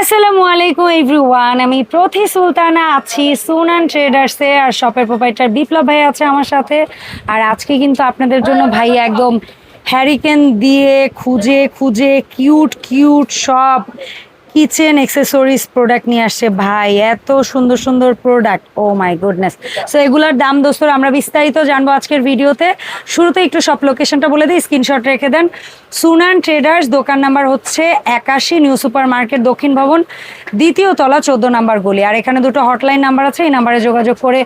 আসসালামু আলাইকুম, এভরিওয়ান। আমি প্রতি সুলতানা আছি সুনান ট্রেডার্সে, আর শপের প্রোপাইটার বিপ্লব ভাই আছে আমার সাথে। আর আজকে কিন্তু আপনাদের জন্য ভাই একদম হ্যারিকেন দিয়ে খুঁজে খুঁজে কিউট কিউট সব কিচেন অ্যাক্সেসরিজ প্রোডাক্ট নিয়ে আসছে। ভাই, এত সুন্দর সুন্দর product oh my goodness so এগুলোর দাম দোস্তর আমরা বিস্তারিত জানব আজকের ভিডিওতে। শুরুতে একটু সব লোকেশনটা বলে দিই স্ক্রিনশট রেখে দেন। সুনান ট্রেডার্স দোকান নাম্বার হচ্ছে একাশি নিউ সুপার মার্কেট দক্ষিণ ভবন, দ্বিতীয় তলা, চোদ্দ নাম্বার গলি। আর এখানে দুটো হটলাইন নাম্বার আছে, এই নাম্বারে যোগাযোগ করে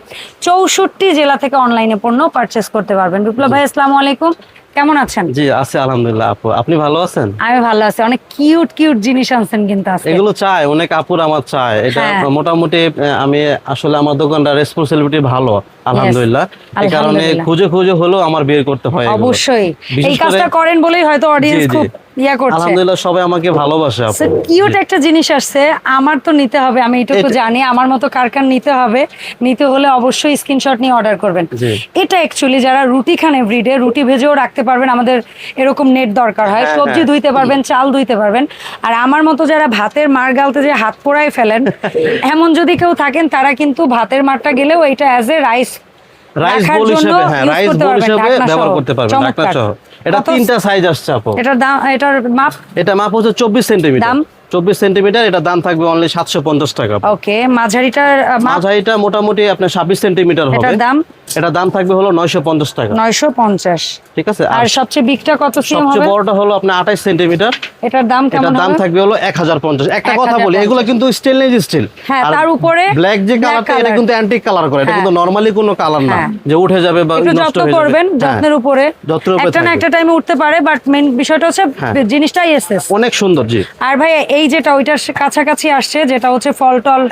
চৌষট্টি জেলা থেকে অনলাইনে পণ্য পারচেস করতে পারবেন। বিপ্লব ভাই, আসসালামু আলাইকুম। কেমন আছেন? জি আছে আলহামদুলিল্লাহ আপু। আপনি ভালো আছেন? আমি ভালো আছি। অনেক কিউট কিউট জিনিস আনছেন কিন্তু আজকে। এগুলো চাই অনেক আপুর আমার চাই। এটা হ্যাঁ। মোটামুটি আমি আসলে আমার দোকানটা রেসপন্সিবিলিটি ভালো আলহামদুলিল্লাহ। এই কারণে খুঁজে খুঁজে হলো আমার বের করতে হয় অবশ্যই। এই কাজটা করেন বলেই হয়তো অডিয়েন্স। খুব ইয়া করছে। আলহামদুলিল্লাহ সবাই আমাকে ভালোবাসে আপু। কিউট একটা জিনিস আসছে আমার তো নিতে হবে আমি এটুকু জানি আমার মতো কার কার নিতে হবে নিতে হলে অবশ্যই স্ক্রিনশট নিয়ে অর্ডার করবেন। এটা অ্যাকচুয়ালি যারা রুটি খান এভরিডে রুটি ভেজেও রাখতে পারবেন আমাদের এরকম নেট দরকার হয়। হ্যাঁ, সবজি হ্যাঁ। ধুইতে পারবেন চাল ধুইতে পারবেন। আর আমার মতো যারা ভাতের মার গালতে যে হাত পোড়াই ফেলেন এমন যদি কেউ থাকেন তারা কিন্তু ভাতের মারটা গেলেও এটা as a rice rice bowl হিসেবে হ্যাঁ রাইস বোল হিসেবে ব্যবহার করতে পারবেন ঢাকনা চমৎকার। সহ। এটা তিনটা সাইজ আসছে আপু। এটার দাম এটার মাপ? এটা মাপ হচ্ছে 24 সেমি দাম? চব্বিশ সেন্টিমিটার এটা দাম থাকবে অনলি সাতশো পঞ্চাশ টাকা ওকে মাঝারিটার মাঝারিটা মোটামুটি আপনার ছাব্বিশ সেন্টিমিটার হবে। এটার দাম? এটা দাম থাকবে হলো নয়শো পঞ্চাশ টাকা। নয়শো পঞ্চাশ। ঠিক আছে? আর সবচেয়ে বিগটা কত সিএম সবচেয়ে বড়টা হলো আপনার আঠাশ সেন্টিমিটার। এটার দাম কেমন এটার দাম থাকবে হলো এক হাজার পঞ্চাশ। একটা কথা বলি এগুলো কিন্তু স্টেনলেস স্টিল হ্যাঁ, তার উপরে ব্ল্যাক যে কালারটা এটা কিন্তু অ্যান্টিক কালার করে। এটা হ্যাঁ। কিন্তু নরমালি কোনো কালার না হ্যাঁ। যে উঠে যাবে বা নষ্ট হয়ে যাবে। করবেন হ্যাঁ। যত্নের উপরে। যত্নের উপরে একটা না একটা টাইমে উঠতে পারে বাট মেইন বিষয়টা হচ্ছে। জিনিসটাই এসেস অনেক সুন্দর জি। আর ভাই এই যেটা ওইটার কাছাকাছি আসছে যেটা হচ্ছে ফল টল।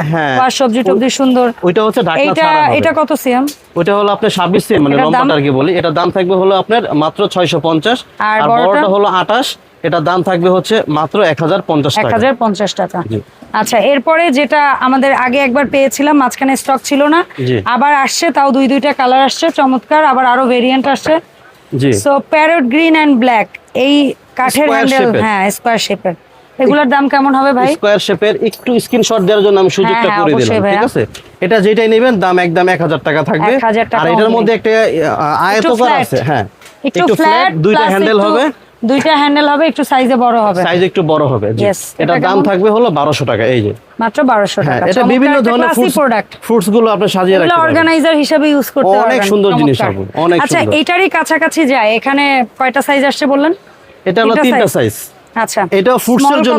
বা সবজি টবজি সুন্দর। ওইটা হচ্ছে ঢাকনা ছাড়া হবে। এটা কত সিএম? ওইটা হলো আপনার ছাব্বিশ মানে লম্বাটা আর কি বলি। এটার দাম থাকবে হলো আপনার মাত্র ছয়শো পঞ্চাশ। আর আর বড়টা? হলো আঠাশ। এটার দাম থাকবে হচ্ছে মাত্র এক হাজার পঞ্চাশ টাকা। আচ্ছা এরপরে যেটা আমাদের আগে একবার পেয়েছিলাম মাঝখানে স্টক ছিল না। আবার আসছে তাও দুই দুইটা কালার আসছে চমৎকার। আবার আরও ভেরিয়েন্ট আসছে। জি। So parrot green and black এই কাঠের হ্যান্ডেল হ্যাঁ স্কোয়ার শেপের এগুলোর দাম কেমন হবে ভাই? স্কোয়ার শেপের একটু স্ক্রিনশট দেওয়ার জন্য আমি সুযোগটা হ্যাঁ, হ্যাঁ, করে দিলাম ঠিক। আছে? এটা যেটাই নেবেন দাম একদম এক হাজার টাকা থাকবে। 1000 আর এটার মধ্যে একটা আয়তকার আছে হ্যাঁ। একটু ফ্ল্যাট দুইটা হ্যান্ডেল হবে। দুইটা হ্যান্ডেল হবে একটু সাইজে বড় হবে। সাইজ একটু বড় হবে এটা দাম থাকবে হলো বারোশো টাকা এই যে। মাত্র বারোশো হ্যাঁ টাকা। এটা বিভিন্ন ধরনের ফ্রুটস প্রোডাক্ট ফ্রুটসগুলো আপনি সাজিয়ে রাখতে অর্গানাইজার হিসেবে ইউজ করতে অনেক সুন্দর জিনিস। অনেক আচ্ছা এটারই কাছাকাছি যায়। এখানে কয়টা সাইজ আসছে বললেন? এটা হলো তিনটা সাইজ আচ্ছা। এটা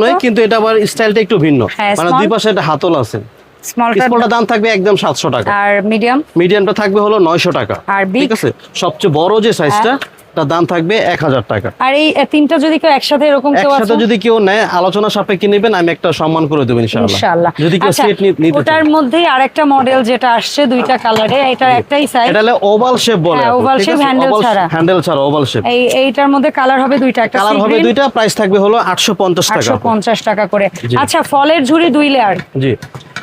এর কিন্তু এটা আবার স্টাইলটা একটু ভিন্ন। হ্যাঁ, মানে দুই পাশে হাতল আছে। স্মলটা স্মলটা দাম থাকবে একদম সাতশো টাকা। আর মিডিয়াম মিডিয়ামটা থাকবে হলো টাকা। আর ঠিক আছে? সবচেয়ে বড় যে সাইজটা তার দাম থাকবে এক হাজার টাকা। আর এই তিনটা যদি কেউ একসাথে এরকম কেউ একসাথে যদি কেউ নেয় আলোচনা সাপেক্ষে নেবেন আমি একটা সম্মান করে দেবো ইনশাআল্লাহ। ইনশাআল্লাহ। যদি কেউ আচ্ছা সেট নিতে ওটার মধ্যেই আরেকটা মডেল যেটা আসছে দুইটা কালারে এটার একটাই সাইজ এটা হলো ওভাল শেপ বলে হ্যাঁ, ছাড়া। হ্যান্ডেল ছাড়া ওভাল শেপ এই এইটার মধ্যে কালার হবে দুইটা একটা কালার হবে দুইটা প্রাইস থাকবে হলো আটশো পঞ্চাশ টাকা। আটশো পঞ্চাশ টাকা করে। আচ্ছা ফলের ঝুড়ি দুই লেয়ার জি।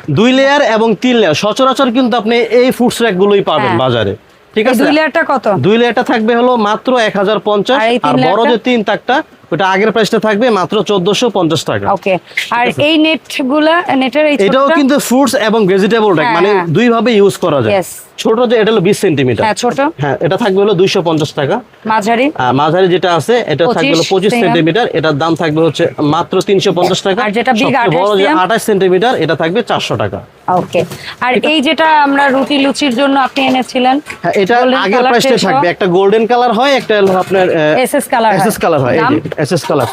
দুই লেয়ার এবং তিন লেয়ার সচরাচর কিন্তু আপনি এই ফুডস র্যাক গুলোই পাবেন হ্যাঁ। বাজারে। ঠিক আছে? দুই লেয়ারটা কত? দুই লেয়ারটা থাকবে হলো মাত্র এক হাজার পঞ্চাশ আর এই তিন বড় যে তিন তাকটা ওটা আগের প্রাইসটা থাকবে মাত্র চোদ্দশো পঞ্চাশ টাকা। ওকে আর এই নেটগুলা নেটের এই এটাও কিন্তু ফ্রুটস এবং ভেজিটেবল র্যাক মানে হ্যাঁ। দুই ভাবে ইউজ করা যায়। Yes. ছোট যে এটা হলো বিশ সেন্টিমিটার হ্যাঁ ছোট। হ্যাঁ এটা থাকবে হলো দুইশো পঞ্চাশ টাকা। মাঝারি। আর মাঝারি যেটা আছে এটা থাকবে হলো 25 পঁচিশ cm সেন্টিমিটার এটার দাম থাকবে হচ্ছে মাত্র তিনশো পঞ্চাশ টাকা। আর যেটা সবচেয়ে বড় 28 যে cm? আঠাশ সেন্টিমিটার এটা থাকবে চারশো টাকা। ওকে আর এই যেটা আমরা রুটি লুচির জন্য আপনি এনেছিলেন হ্যাঁ এটা আগের প্রাইসটা থাকবে। একটা গোল্ডেন কালার হয় একটা হলো আপনার এসএস কালার। এসএস কালার হয়। এই এসএস কালার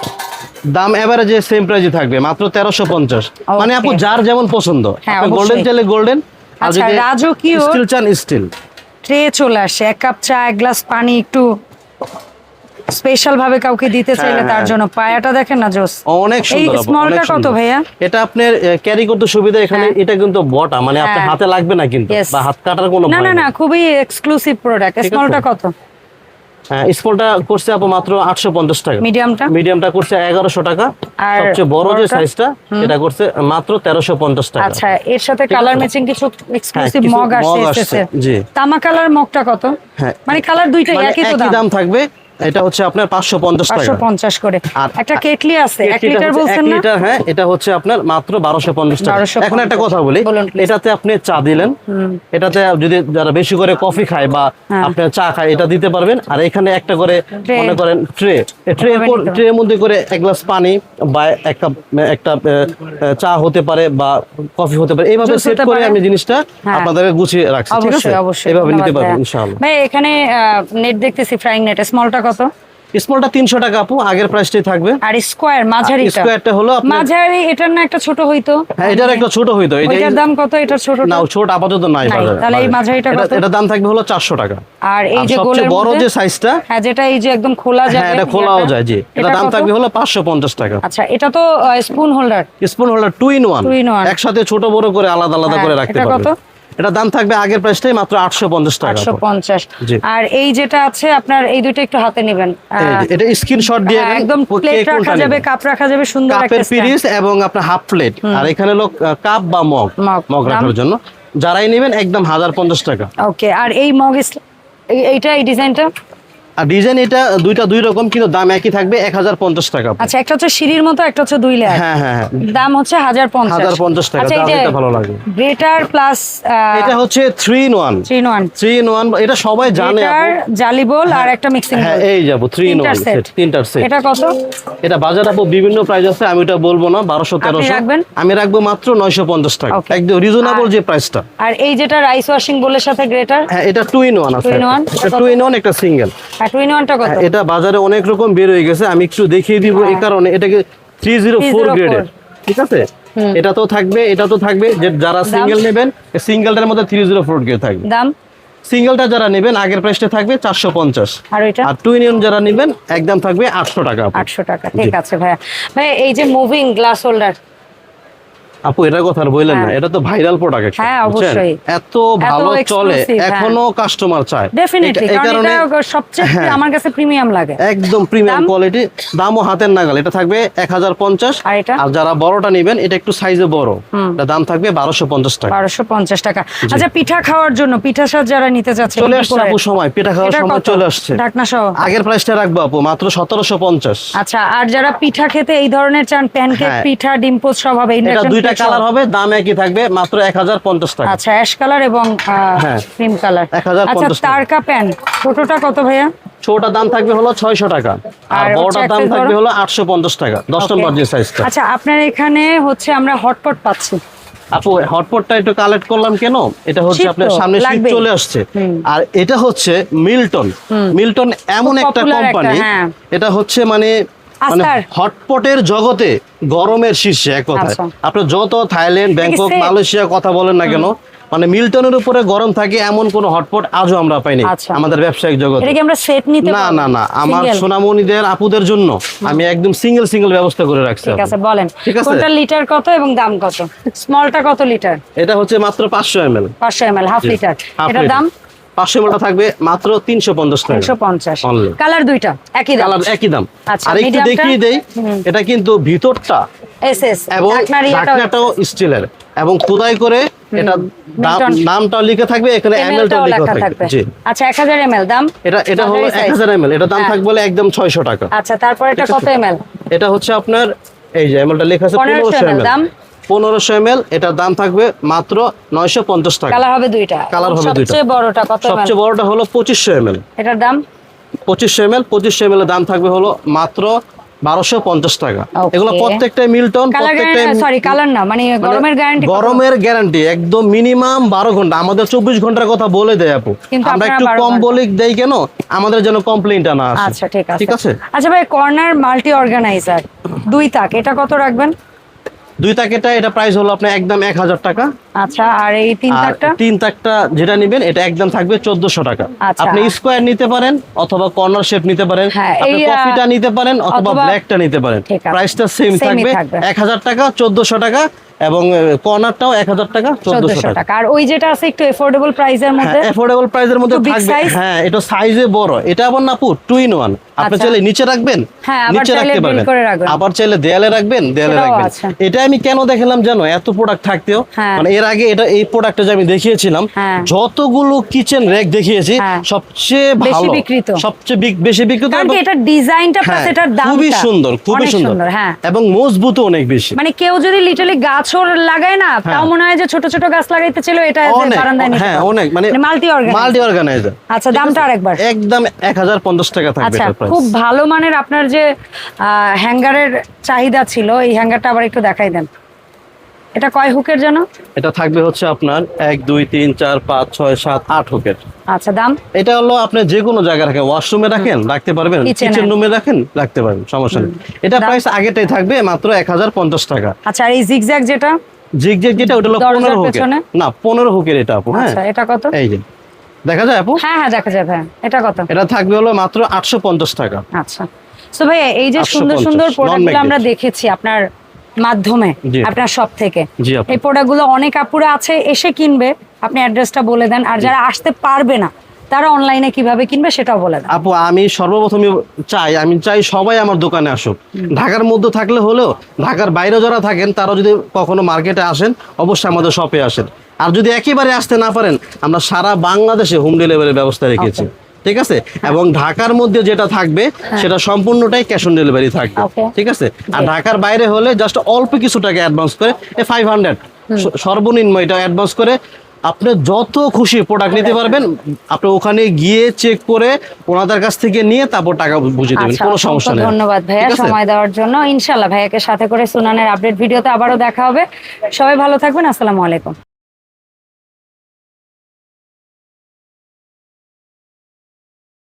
দাম এবারে যে সেম প্রাইসে থাকবে মাত্র তেরোশো পঞ্চাশ। মানে আপু যার যেমন পছন্দ। হ্যাঁ, আপনি গোল্ডেন চাইলে গোল্ডেন আর আচ্ছা, যদি রাজকীয়- স্টিল চান স্টিল ট্রে চলে আসে এক কাপ চা এক গ্লাস পানি একটু স্পেশাল ভাবে কাউকে দিতে চাইলে হ্যাঁ, তার হ্যাঁ। জন্য পায়াটা দেখেন না জোস। অনেক এই সুন্দর আপু, স্মলটা কত ভাইয়া? এটা আপনার ক্যারি করতে সুবিধা এখানে। এটা কিন্তু বটা মানে আপনার। হাতে লাগবে না কিন্তু বা হাত কাটার কোনো না না না খুবই এক্সক্লুসিভ প্রোডাক্ট স্মলটা কত? স্পলটা করছে আপু মাত্র আটশো পঞ্চাশ টাকা। মিডিয়ামটা? মিডিয়ামটা করছে এগারোশো টাকা। আর সবচেয়ে বড় যে সাইজটা এটা করছে মাত্র তেরোশো পঞ্চাশ টাকা। আচ্ছা এর সাথে কালার ম্যাচিং কিছু এক্সক্লুসিভ হ্যাঁ, মগ আসছে জি। তামা কালার মগটা কত? হ্যাঁ। মানে কালার দুইটাই মানে একই তো দাম থাকবে। এটা হচ্ছে আপনার পাঁচশো পঞ্চাশ পাঁচশো টাকা পঞ্চাশ করে। একটা কেটলি আছে এক লিটার বলছেন না? লিটার হ্যাঁ এটা হচ্ছে আপনার মাত্র বারোশো পঞ্চাশ টাকা। এখন একটা কথা বলি এটাতে আপনি চা দিলেন। এটাতে যদি যারা বেশি করে কফি খায় বা হ্যাঁ। আপনার চা খায় এটা দিতে পারবেন। আর এখানে একটা করে মনে করেন ট্রে ট্রে। ট্রে মধ্যে করে এক গ্লাস পানি বা এক কাপ একটা চা হতে পারে বা কফি হতে পারে। এইভাবে সেট করে আমি জিনিসটা হ্যাঁ। আপনাদের গুছিয়ে রাখছি ঠিক আছে? অবশ্যই অবশ্যই। এইভাবে নিতে পারবেন। ইনশাআল্লাহ। ভাই এখানে নেট দেখতেছি ফ্রাইং নেট স্মলটা কত? স্মলটা তিনশো টাকা আপু আগের প্রাইসটাই থাকবে। আর স্কোয়ার মাঝারিটা? স্কোয়ারটা হলো আপনার মাঝারি এটার না একটা ছোট হইতো? হ্যাঁ এটার একটা ছোট হইতো। এটা ওইটার দাম কত? এটার ছোট না ছোট আপাতত নাই তাহলে এই মাঝারিটা কত? এটার দাম থাকবে হলো চারশো টাকা। আর এই যে গোলের বড় যে সাইজটা হ্যাঁ যেটা এই যে একদম খোলা যাবে হ্যাঁ এটা খোলাও যায় জি। এটা দাম থাকবে হলো পাঁচশো পঞ্চাশ টাকা। আচ্ছা এটা তো spoon holder spoon holder two in one Two একসাথে ছোট বড় করে আলাদা আলাদা হ্যাঁ, করে রাখতে এটা কত? এটা দাম থাকবে আগের প্রাইসটাই মাত্র আটশো পঞ্চাশ টাকা আটশো আপু। পঞ্চাশ। জি। আর এই যেটা আছে আপনার এই দুটো একটু হাতে নেবেন। এটা স্ক্রিনশট দিয়ে হ্যাঁ, একদম প্লেট রাখা যাবে কাপ রাখা যাবে সুন্দর একটা কাপের পিরিস এবং আপনার হাফ প্লেট আর এখানে লোক কাপ বা মগ মগ। রাখার জন্য। যারাই নেবেন একদম হাজার পঞ্চাশ টাকা। ওকে আর এই মগ এইটা এই ডিজাইনটা আর ডিজাইন এটা দুইটা দুই রকম কিন্তু দাম একই থাকবে এক হাজার পঞ্চাশ টাকা আচ্ছা একটা হচ্ছে সিঁড়ির মতো একটা হচ্ছে দুই লেয়ার। হ্যাঁ হ্যাঁ হ্যাঁ। দাম হচ্ছে হাজার পঞ্চাশ। হাজার পঞ্চাশ টাকা আচ্ছা দাম এটা ভালো লাগে। গ্রেটার প্লাস এটা হচ্ছে three in one three in one three in one এটা সবাই জানে আপু। জালি বোল আর একটা মিক্সিং হ্যাঁ এই যাব ইন সেট তিনটার সেট এটা কত? এটা বাজার আপু বিভিন্ন প্রাইস আছে আমি ওটা বলব না বারোশো তেরোশো। রাখবেন? আমি রাখব মাত্র নয়শো পঞ্চাশ টাকা। একদম রিজনেবল যে প্রাইসটা আর এই যেটা রাইস ওয়াশিং বোলের সাথে গ্রেটার? হ্যাঁ এটা টু ইন ওয়ান আছে? এটা টু ইন ওয়ান একটা সিঙ্গেল কত? এটা বাজারে অনেক রকম বের হয়ে গেছে। আমি একটু দেখিয়ে দিব এই হ্যাঁ। কারণে। এটাকে থ্রি জিরো ফোর 304 গ্রেডের ঠিক আছে? এটা তো থাকবে এটা তো থাকবে। যে যারা সিঙ্গেল নেবেন সিঙ্গেলটার মধ্যে থ্রি জিরো ফোর গ্রেড থাকবে। দাম? সিঙ্গেলটা যারা নেবেন আগের প্রাইসটা থাকবে চারশো পঞ্চাশ। আর টু ইন যারা নেবেন একদম থাকবে আটশো টাকা। আপু। আটশো টাকা ঠিক আছে ভাইয়া। ভাই এই যে মুভিং গ্লাস হোল্ডার আপু এটার কথা বললেন না। এটা তো ভাইরাল প্রোডাক্ট হ্যাঁ, অবশ্যই। এত ভালো চলে হ্যাঁ। এখনও কাস্টমার চায়। ডেফিনেটলি এই কারণ এটা সবচেয়ে হ্যাঁ। আমার কাছে প্রিমিয়াম লাগে। একদম প্রিমিয়াম কোয়ালিটি দামও হাতের নাগাল। এটা থাকবে এক হাজার পঞ্চাশ। আর এটা? আর যারা বড়টা নেবেন এটা একটু সাইজে বড়। এটা দাম থাকবে বারোশো পঞ্চাশ টাকা। বারোশো পঞ্চাশ টাকা। আচ্ছা পিঠা খাওয়ার জন্য পিঠা সাজ যারা নিতে চাচ্ছে চলে আসছে আপু সময় পিঠা খাওয়ার সময় চলে আসছে। ঢাকনা সহ আগের প্রাইসটা রাখব আপু মাত্র সতেরোশো পঞ্চাশ। আচ্ছা আর যারা পিঠা খেতে এই ধরনের চান প্যানকেক হ্যাঁ। পিঠা ডিম পোস্ট সব হবে। এটা দুইটা। কালার হবে দাম একই থাকবে মাত্র এক হাজার পঞ্চাশ টাকা। আচ্ছা অ্যাশ কালার এবং। ক্রিম কালার 1050 আচ্ছা। তারকা প্যান ছোটটা কত ভাইয়া? ছোটটার দাম থাকবে হলো ছয়শো টাকা আর বড়টার দাম থাকবে হলো আটশো পঞ্চাশ টাকা দশ Okay. নম্বর যে সাইজটা আচ্ছা আপনার এখানে হচ্ছে আমরা হটপট পাচ্ছি। আপু হটপটটা একটু কালেক্ট করলাম কেন? এটা হচ্ছে আপনার সামনে শীত চলে আসছে। আর এটা হচ্ছে মিল্টন মিল্টন এমন একটা কোম্পানি হ্যাঁ। এটা হচ্ছে মানে মানে হটপটের জগতে গরমের শীর্ষে এক কথায়। আচ্ছা। আপনার যত থাইল্যান্ড ব্যাংকক মালয়েশিয়া কথা বলেন না কেন মানে মিল্টনের উপরে গরম থাকে এমন কোন হটপট আজও আমরা পাইনি আচ্ছা। আমাদের ব্যবসায়িক জগতে। না না না আমার? সোনামণিদের আপুদের জন্য আমি একদম সিঙ্গেল সিঙ্গেল ব্যবস্থা করে রাখছি ঠিক আছে বলেন। ঠিক আছে। কোনটা লিটার কত এবং দাম কত? স্মলটা কত লিটার এটা হচ্ছে মাত্র পাঁচশো এম এল পাঁচশো এম এল হাফ লিটার এটার দাম? পাঁচশো এমএলটা থাকবে মাত্র তিনশো পঞ্চাশ টাকা। তিনশো পঞ্চাশ। কালার দুইটা? একই কালার একই দাম। আচ্ছা, আর একটু দেখিয়ে দেই এটা কিন্তু ভিতরটা এস এস এবং ঢাকনাটাও স্টিলের। এবং খোদাই করে এটা নামটা লিখে থাকবে এখানে লেখা থাকবে। জি। আচ্ছা দাম? এটা এটা হলো এমএল দাম হ্যাঁ। থাকবে একদম ছয়শো টাকা। আচ্ছা তারপর এটা কত আছে। এটা হচ্ছে আপনার এই যে এমএলটা লেখা আছে 1500 এমএল দাম? পনেরোশো এমএল এটার দাম থাকবে মাত্র নয়শো পঞ্চাশ টাকা। কালার হবে দুইটা। Colour হবে দুইটা। সবচেয়ে বড়টা কত সবচেয়ে বড়টা হলো পঁচিশশো এমএল। এটার দাম? পঁচিশশো এমএল পঁচিশশো এমএল এর দাম থাকবে হলো মাত্র বারোশো পঞ্চাশ টাকা। এগুলো মিল্টন সরি কালার না মানে মানে গরমের গ্যারান্টি গরমের গ্যারান্টি একদম মিনিমাম বারো ঘণ্টা। আমাদের চব্বিশ ঘণ্টার কথা বলে দেয় আপু। আমরা একটু কম বলি বলে দেই কেন? আমাদের যেন কমপ্লেনটা না আচ্ছা ঠিক আছে। ঠিক আছে? আচ্ছা ভাই কর্নার মাল্টি অর্গানাইজার দুই তাক এটা কত রাখবেন? দুই তাকেটা এটা প্রাইস হলো আপনার একদম এক হাজার টাকা। আচ্ছা আর এই তিন তাকটা তিন তাকটা যেটা নিবেন এটা একদম থাকবে চোদ্দশো টাকা। আচ্ছা। আপনি স্কোয়ার নিতে পারেন অথবা কর্নার শেপ নিতে পারেন হ্যাঁ, আপনি কফিটা নিতে পারেন অথবা ব্ল্যাকটা নিতে পারেন। প্রাইসটা সেম থাকবে থাকবে। এক হাজার টাকা চোদ্দশো টাকা এবং কর্নারটাও এক হাজার টাকা চোদ্দশো চোদ্দশো টাকা। টাকা। আর ওই যেটা আছে একটু এফোর্ডেবল প্রাইসের মধ্যে? অ্যাফোর্ডেবল প্রাইসের মধ্যে থাকবে। হ্যাঁ এটা সাইজে বড়। এটা আবার না আপু টু ইন ওয়ান আপনি আচ্ছা। চাইলে নিচে রাখবেন হ্যাঁ, নিচে রাখতে পারবেন। আবার চাইলে দেয়ালে রাখবেন দেয়ালে রাখবেন। এটা আমি কেন দেখালাম জানো? এত প্রোডাক্ট থাকতেও হ্যাঁ। মানে এর এর আগে এটা এই প্রোডাক্টটা যে আমি দেখিয়েছিলাম হ্যাঁ। যতগুলো কিচেন র্যাক দেখিয়েছি হ্যাঁ। সবচেয়ে ভালো বিক্রিত। সবচেয়ে বেশি বিক্রিত কারণ কি এটার ডিজাইনটা প্লাস হ্যাঁ, এটার দাম খুবই সুন্দর খুবই সুন্দর। হ্যাঁ। এবং মজবুত অনেক বেশি। মানে কেউ যদি লিটারালি গাছও লাগায় না তাও মনে হয় যে ছোট ছোট গাছ লাগাইতে ছিল এটা বারান্দায় নিতে হ্যাঁ অনেক মানে মাল্টি অর্গান মাল্টি অর্গানাইজার আচ্ছা দামটা আরেকবার। একদম এক হাজার পঞ্চাশ টাকা থাকবে আচ্ছা খুব ভালো মানের আপনার যে হ্যাঙ্গারের চাহিদা ছিল এই হ্যাঙ্গারটা আবার একটু দেখাই দেন। এটা কয় হুকের জন্য এটা থাকবে হচ্ছে আপনার এক দুই তিন চার পাঁচ ছয় সাত আট হুকের। আচ্ছা দাম? এটা হলো আপনি যে কোনো জায়গায় রাখেন ওয়াশরুমে রাখেন রাখতে পারবেন কিচেন রুমে রাখেন রাখতে পারবেন সমস্যা নেই। এটা প্রাইস আগেটাই থাকবে মাত্র এক হাজার পঞ্চাশ টাকা। আচ্ছা এই জিগজ্যাগ যেটা? জিগ জিগ যেটা ওটা হলো পনেরো হুকের। না পনেরো হুকের এটা আপু হ্যাঁ। আচ্ছা এটা কত? এই যে দেখা যায় আপু? হ্যাঁ হ্যাঁ দেখা যাবে হ্যাঁ এটা কত? এটা থাকবে হলো মাত্র আটশো পঞ্চাশ টাকা। আচ্ছা। তো ভাই এই যে সুন্দর সুন্দর প্রোডাক্টগুলো আমরা দেখেছি আপনার মাধ্যমে আপনার সব থেকে। এই প্রোডাক্টগুলো অনেক আপুরা আছে এসে কিনবে। আপনি অ্যাড্রেসটা বলে দেন। আর যারা আসতে পারবে না তারা অনলাইনে কীভাবে কিনবে সেটাও বলে দেন। আপু আমি সর্বপ্রথমে চাই আমি চাই সবাই আমার দোকানে আসুক। ঢাকার মধ্যে থাকলে হলেও ঢাকার বাইরে যারা থাকেন তারা যদি কখনো মার্কেটে আসেন অবশ্যই আমাদের শপে আসেন। আর যদি একেবারে আসতে না পারেন আমরা সারা বাংলাদেশে হোম ডেলিভারির ব্যবস্থা রেখেছি। ঠিক আছে? এবং ঢাকার মধ্যে যেটা থাকবে সেটা সম্পূর্ণটাই ক্যাশ অন ডেলিভারি থাকবে। ঠিক আছে? আর ঢাকার বাইরে হলে জাস্ট অল্প কিছু টাকা অ্যাডভান্স করে এই ফাইভ হান্ড্রেড সর্বনিম্ন এটা অ্যাডভান্স করে আপনি যত খুশি প্রোডাক্ট নিতে পারবেন আপনি ওখানে গিয়ে চেক করে ওনাদের কাছ থেকে নিয়ে তারপর টাকা বুঝিয়ে দেবেন আচ্ছা কোনো সমস্যা নেই। ধন্যবাদ ভাইয়া সময় দেওয়ার জন্য। ইনশাল্লাহ ভাইয়াকে সাথে করে সুনানের আপডেট ভিডিওতে আবারও দেখা হবে। সবাই ভালো থাকবেন আসসালামু আলাইকুম।